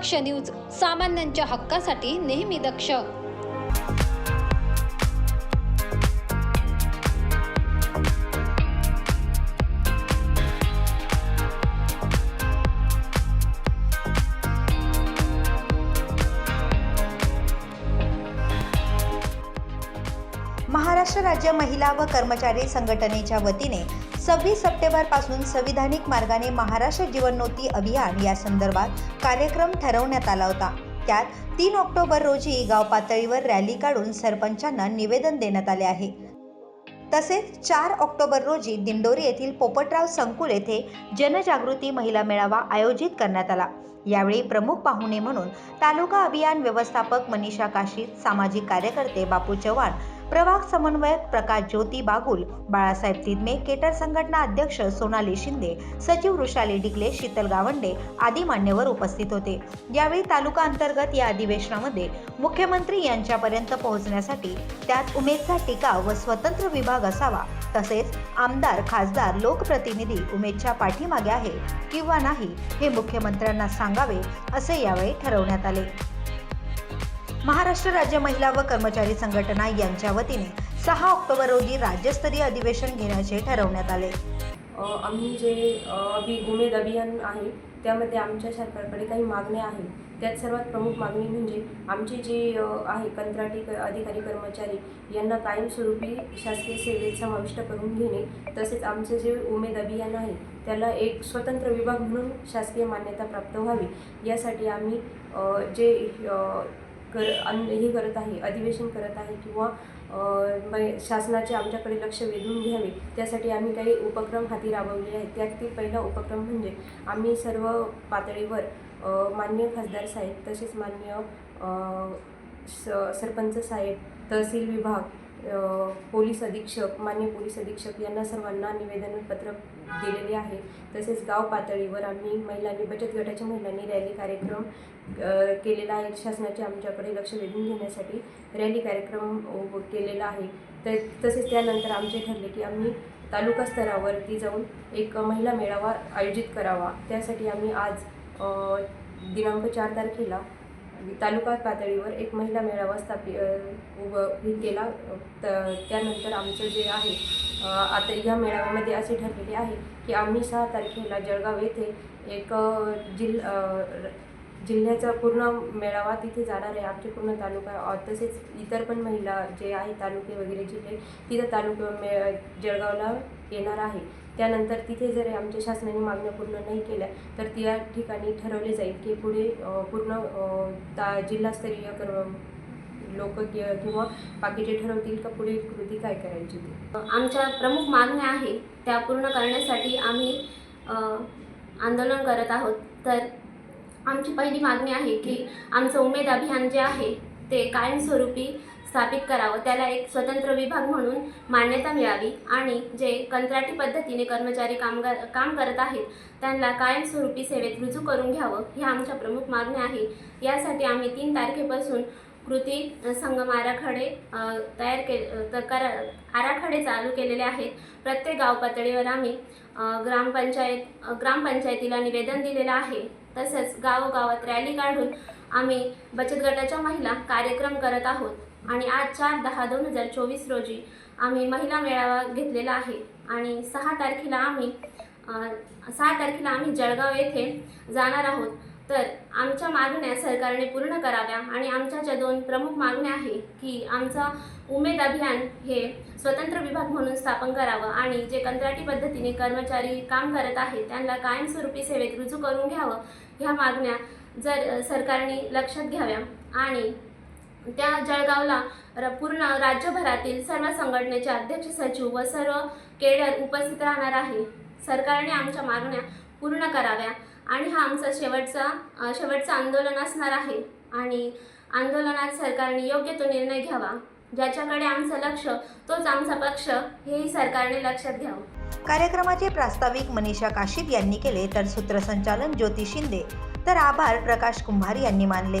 दक्ष news सामान्यांच्या हक्कासाठी नेहमी दक्ष. महाराष्ट्र राज्य महिला व कर्मचारी संघटनेच्या वतीने सव्वीस सप्टेंबरपासून संविधानिक मार्गाने महाराष्ट्र जीवनोती अभियान या संदर्भात कार्यक्रम ठरवण्यात आला होता. त्यात तीन ऑक्टोबर रोजी गाव पातळीवर रॅली काढून सरपंचांना निवेदन देण्यात आले आहे. तसेच चार ऑक्टोबर रोजी दिंडोरी येथील पोपटराव संकुल येथे जनजागृती महिला मेळावा आयोजित करण्यात आला. यावेळी प्रमुख पाहुणे म्हणून तालुका अभियान व्यवस्थापक मनीषा काशीद सामाजिक कार्यकर्ते बापू चव्हाण प्रभाग समन्वयक प्रकाश ज्योती बागुल बाळासाहेब तिदमे केटर संघटना अध्यक्ष सोनाली शिंदे सचिव वृषाली डिगले शीतल गावंडे आदी मान्यवर उपस्थित होते. यावेळी तालुका अंतर्गत या अधिवेशनामध्ये मुख्यमंत्री यांच्यापर्यंत पोहोचण्यासाठी त्यात उमेदचा टिकाव व स्वतंत्र विभाग असावा तसेच आमदार खासदार लोकप्रतिनिधी उमेदच्या पाठीमागे आहे किंवा नाही हे मुख्यमंत्र्यांना सांगावे असे यावेळी ठरवण्यात आले. महाराष्ट्र राज्य महिला व कर्मचारी संघटना यांच्या वतीने सहा ऑक्टोबर रोजी राज्यस्तरीय अधिवेशन घेण्याचे ठरवण्यात आले. आम्ही जे अभि उमेद अभियान आहे त्यामध्ये आमच्या सरकारकडे काही मागण्या आहेत. त्यात सर्वात प्रमुख मागणी म्हणजे आमचे जे आहे कंत्राटी क- अधिकारी कर्मचारी यांना कायमस्वरूपी शासकीय सेवेत समाविष्ट करून घेणे तसेच आमचे जे उमेद अभियान आहे त्याला एक स्वतंत्र विभाग म्हणून शासकीय मान्यता प्राप्त व्हावी. यासाठी आम्ही जे कर अन हे करत आहे अधिवेशन करत आहे किंवा मै- शासनाचे आमच्याकडे लक्ष वेधून घ्यावे. त्यासाठी आम्ही काही उपक्रम हाती राबवले आहेत. त्यातील पहिला उपक्रम म्हणजे आम्ही सर्व पातळीवर मान्य खासदार साहेब तसेच मान्य स सरपंच साहेब तहसील विभाग पोलीस अधीक्षक मान्य पोलीस अधीक्षक यांना सर्वांना निवेदनपत्र दिलेले आहे. तसेच गाव पातळीवर आम्ही महिलांनी बचत गटाच्या महिलांनी रॅली कार्यक्रम केलेला आहे. शासनाचे आमच्याकडे लक्ष वेधून घेण्यासाठी रॅली कार्यक्रम केलेला आहे. तर तसेच त्यानंतर आमचे ठरले की आम्ही तालुका स्तरावरती जाऊन एक महिला मेळावा आयोजित करावा. त्यासाठी आम्ही आज दिनांक चार तारखेला तालुका पातळीवर एक महिला मेळावा स्थापि उभं केला. त- त्यानंतर आमचं जे आहे आता या मेळाव्यामध्ये असे ठरलेले आहे की आम्ही सहा तारखेला जळगाव येथे एक जिल जिल्ह्याचा पूर्ण मेळावा तिथे जाणार आहे. आमचे पूर्ण तालुका तसेच इतर पण महिला जे आहे तालुके वगैरे जिल्हे तिथं तालुका मे जळगावला येणार आहे. त्यानंतर तिथे जर आमच्या शासनाने मागण्या पूर्ण नाही केल्या तर त्या ठिकाणी ठरवले जाईल की पुढे पूर्ण ता जिल्हास्तरीय कर लोक किंवा बाकीचे ठरवतील का पुढे कृती काय करायची ती. आमच्या प्रमुख मागण्या आहे त्या पूर्ण करण्यासाठी आम्ही आंदोलन करत आहोत. तर आमची पहिली मागणी आहे की आमचं उमेद अभियान जे आहे ते कायमस्वरूपी स्थापित करावं. त्याला एक स्वतंत्र विभाग म्हणून मान्यता मिळावी. आणि जे कंत्राटी पद्धतीने कर्मचारी कामगार काम करत आहेत त्यांना कायमस्वरूपी सेवेत रुजू करून घ्यावं ह्या आमच्या प्रमुख मागण्या आहे. यासाठी आम्ही तीन तारखेपासून कृती संगम आराखडे तयार के कर आराखडे चालू केलेले आहेत. प्रत्येक गाव पातळीवर आम्ही ग्रामपंचायत ग्रामपंचायतीला निवेदन दिलेलं आहे. तसंच गावोगावात रॅली काढून आम्ही बचत गटाच्या महिला कार्यक्रम करत आहोत. आणि आज चार दहा दोन हजार चोवीस रोजी आम्ही महिला मेळावा घेतलेला आहे. आणि सहा तारखेला आम्ही सहा तारखेला आम्ही जळगाव येथे जाणार आहोत. तर आमच्या मागण्या सरकारने पूर्ण कराव्या आणि आमच्या ज्या दोन प्रमुख मागण्या आहे की आमचा उमेद अभियान हे स्वतंत्र विभाग म्हणून स्थापन करावं आणि जे कंत्राटी पद्धतीने कर्मचारी काम करत आहेत त्यांना कायमस्वरूपी सेवेत रुजू करून घ्यावं ह्या मागण्या जर सरकारने लक्षात घ्याव्या. आणि त्या जळगावला र पूर्ण राज्यभरातील सर्व संघटनेचे अध्यक्ष सचिव व सर्व केडर उपस्थित राहणार आहे. सरकारने आमच्या मागण्या पूर्ण कराव्या आणि हा आमचा शेवटचा शेवटचं आंदोलन असणार आहे आणि आंदोलनात सरकारने योग्य तो निर्णय घ्यावा. ज्याच्याकडे आमचं लक्ष तोच आमचा पक्ष हेही सरकारने लक्षात घ्यावं. कार्यक्रमाचे प्रास्ताविक मनीषा काशिप यांनी केले तर सूत्रसंचालन ज्योती शिंदे. तर आभार प्रकाश कुंभार यांनी मानले.